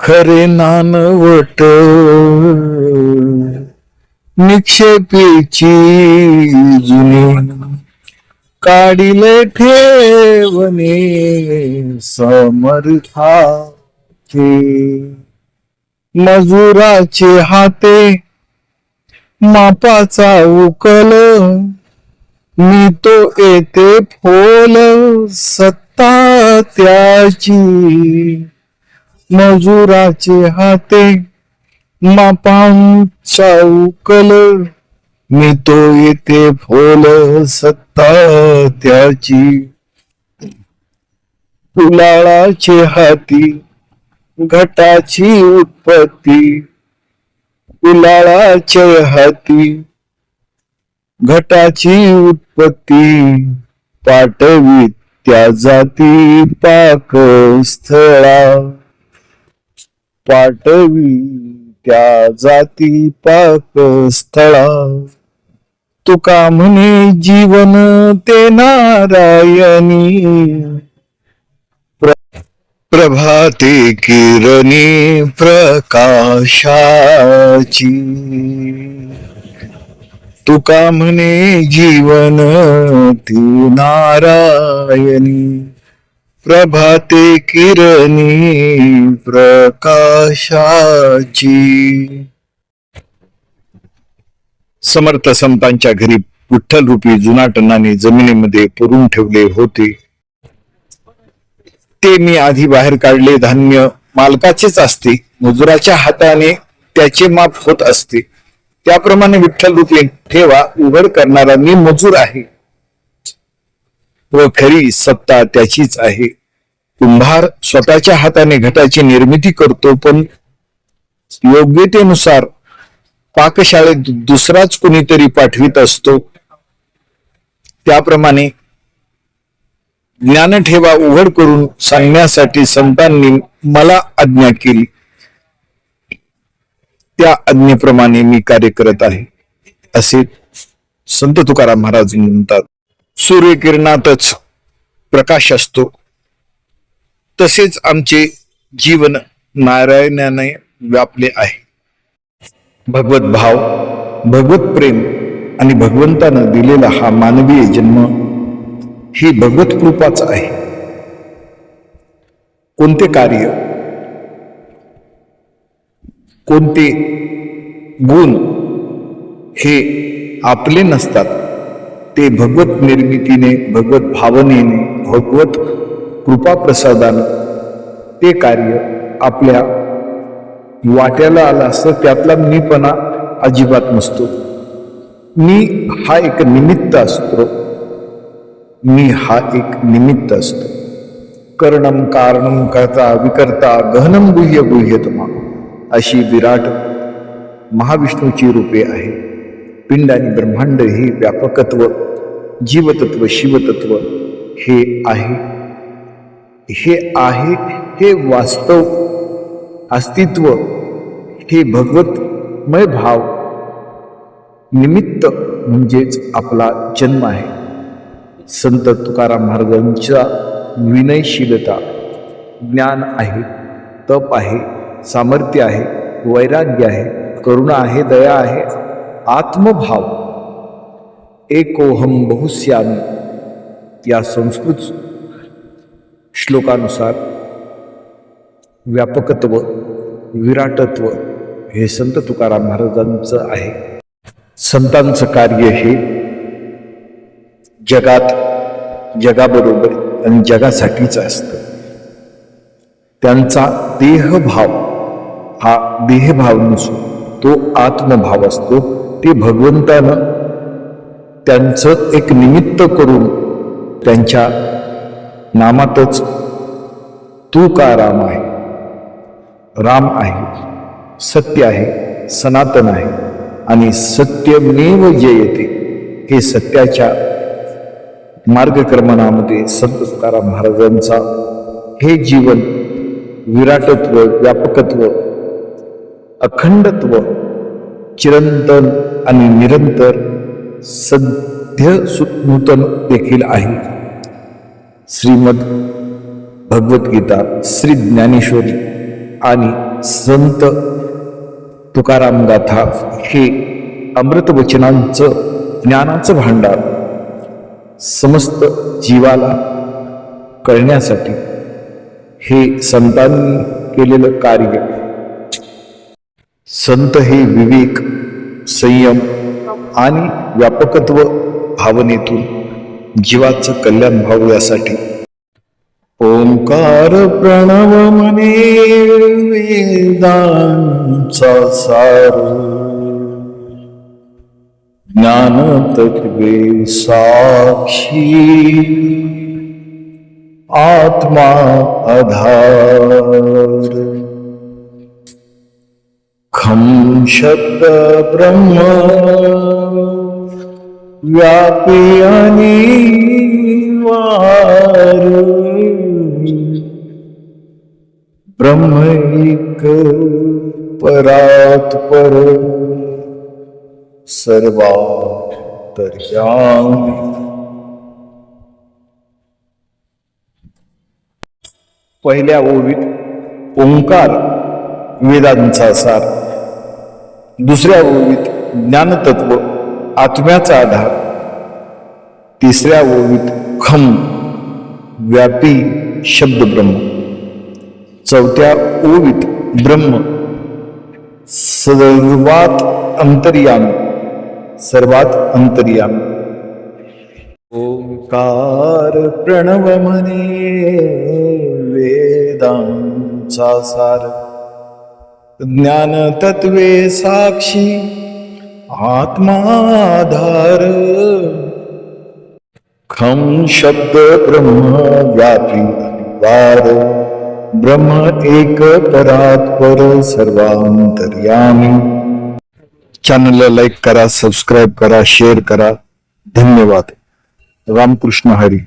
खरे नानवट निक्षेपीची जुनी. काढिले ठेवणे समर्थाचे. मजुराचे हाते मापाचा उकल. मी तो येते फोल सत्ता त्याची. मजुराचे हाते मापांचा उकल मी तो येते फोल सत्ता त्याची. फुलाळाचे हाती घटाची उत्पत्ती. फुलाळाचे हाती घटाची उत्पत्ती. पाठवी त्या जाती पाक स्थळा पाठवी त्या जाती पाक स्थळा तुका म्हणे जीवन ते नारायणी प्र- प्रभाते किरणी प्रकाशाची. तुका म्हणे जीवन ती नारायणी प्रभाते किरणी प्रकाशाची. समर्थ संतांच्या घरी विठ्ठल रूपी जुनाटनाने जमिनीमध्ये पुरून ठेवले होते. ते मी आधी बाहेर काढले धान्य मालकाचेच असते. मजुराच्या हाताने त्याचे माप होत असते. त्याप्रमाणे विठ्ठल रूपी ठेवा उघड करणारा मी मजूर आहे. व खरी सत्ता त्याचीच आहे. कुंभार स्वतःच्या हाताने घटाची निर्मिती करतो पण योग्यतेनुसार पाकशाळेत दुसराच कोणीतरी पाठवित असतो. त्याप्रमाणे ज्ञान ठेवा उघड करून सांगण्यासाठी संतांनी मला आज्ञा केली. त्या आज्ञेप्रमाणे मी कार्य करत आहे असे संत तुकाराम महाराज म्हणतात. सूर्यकिरणातच प्रकाश असतो. तसेच आमचे जीवन नारायणाने व्यापले आहे. भगवत भाव भगवत प्रेम आणि भगवंतानं दिलेला हा मानवीय जन्म ही भगवत कृपाच आहे. कोणते कार्य कोणते गुण हे आपले नसतात. ते भगवत निर्मितीने भगवत भावनेने भगवत कृपाप्रसादानं ते कार्य आपल्या वाट्याला आलं असतं त्यातला मीपणा अजिबात नसतो. मी हा एक निमित्त असतो. मी हा एक निमित्त असतो. कर्णम कारणम करता विकर्ता गहनम गुह्य गुह्यतमा अशी विराट महाविष्णूची रूपे आहे. पिंड आणि ब्रह्मांड हे व्यापकत्व जीवतत्व शिवतत्व हे आहे. हे आहे हे वास्तव अस्तित्व हे भगवतमय भाव. निमित्त म्हणजेच आपला जन्म आहे. संत तुकाराम महाराजांच्या विनयशीलता ज्ञान आहे तप आहे सामर्थ्य आहे वैराग्य आहे करुणा आहे दया आहे आत्मभाव एकोहम बहुस्यामी या संस्कृत श्लोकानुसार व्यापकत्व विराटत्व हे संत तुकाराम महाराजांचं आहे. संतांचं कार्य हे जगात जगाबरोबर आणि जगासाठीच असतं. त्यांचा देहभाव हा देहभाव नसून तो आत्मभाव असतो ते भगवंतानं त्यांचं एक निमित्त करून त्यांच्या नामातच तू का राम आहे? राम आहे सत्य आहे सनातन आहे आणि सत्यमेव जे येते हे सत्याच्या मार्गक्रमणामध्ये संत तुकाराम महाराजांचा हे जीवन विराटत्व व्यापकत्व अखंडत्व चिरंतन आणि निरंतर सध्य सु- नूतन देखील आहे. श्रीमद भगवद्गीता श्री ज्ञानेश्वरी आणि संत तुकाराम गाथा हे अमृत वचनांचं ज्ञानाचं भांडार समस्त जीवाला कळण्यासाठी हे संतांनी केलेलं कार्य संत हे विवेक संयम आणि व्यापकत्व भावनेतून जीवाचं कल्याण व्हावं यासाठी. ओंकार प्रणव मने वेदांचा सार. ज्ञान तत्वे साक्षी. आत्मा आधार. खम शब्द ब्रह्म व्यापी आणि वार. ब्रह्म एक परात पर सर्वांतर्यामी. पहिल्या ओवीत ओंकार वेदांचा सार. दुसऱ्या ओळीत ज्ञानतत्व आत्म्याचा आधार. तिसऱ्या ओळीत खम व्यापी शब्द ब्रह्म चौथ्या ओवीत ब्रह्म सर्वात अंतर्याम सर्वात अंतर्याम. ओंकार प्रणव वेदांचा सार. ज्ञान तत्वे साक्षी आत्माधार। खम शब्द ब्रह्म व्यापी वार ब्रह्म एक परात्पर सर्वांतर्यामी चॅनलला लाईक करा सबस्क्राईब करा शेअर करा. धन्यवाद. रामकृष्ण हरी.